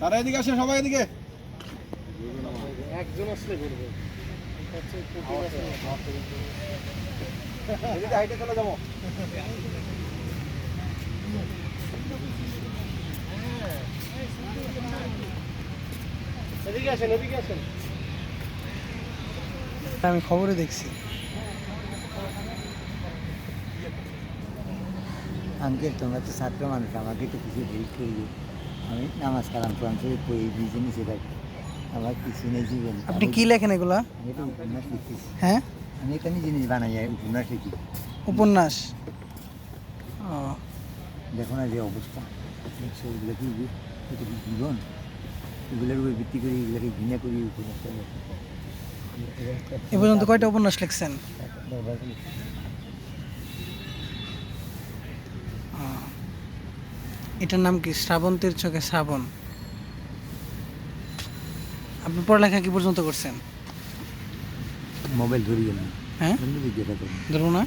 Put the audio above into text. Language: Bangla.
তারা এদিকে আসে সবাই এদিকে। একজন আসলে ঘুরবে। এদিকে হাইটে চলে যাব। এদিকে আসেন এদিকে আসেন। আমি খবরে দেখছি। আঙ্কেল তোমরা তো ছাত্র মানুষ আমাকে তো কিছু হেল্প করবে আমি নামাজ কালাম কোরআন শরীফ পড়ি বিজনেস এটা আমার কিছু নেই জীবন আপনি কি লেখেন এগুলা? আমি উপন্যাস লিখতেছি হ্যাঁ? আমি এখানে জিনিস বানাই উপন্যাস লিখি। উপন্যাস? ও। দেখো না যে অবস্থা। সেগুলো কি এটা কি জীবন? এগুলোর উপর ভিত্তি করে এগুলোকে ঘৃণা করি উপন্যাসটা লেখি। এ পর্যন্ত কয়টা উপন্যাস লিখছেন? এটার নাম কি? শ্রাবন্তীর চোখে শ্রাবণ। আপনি পড়ালেখা কি পর্যন্ত করছেন? মোবাইল ধরিয়ে গেলাম হ্যাঁ? ধরবো না?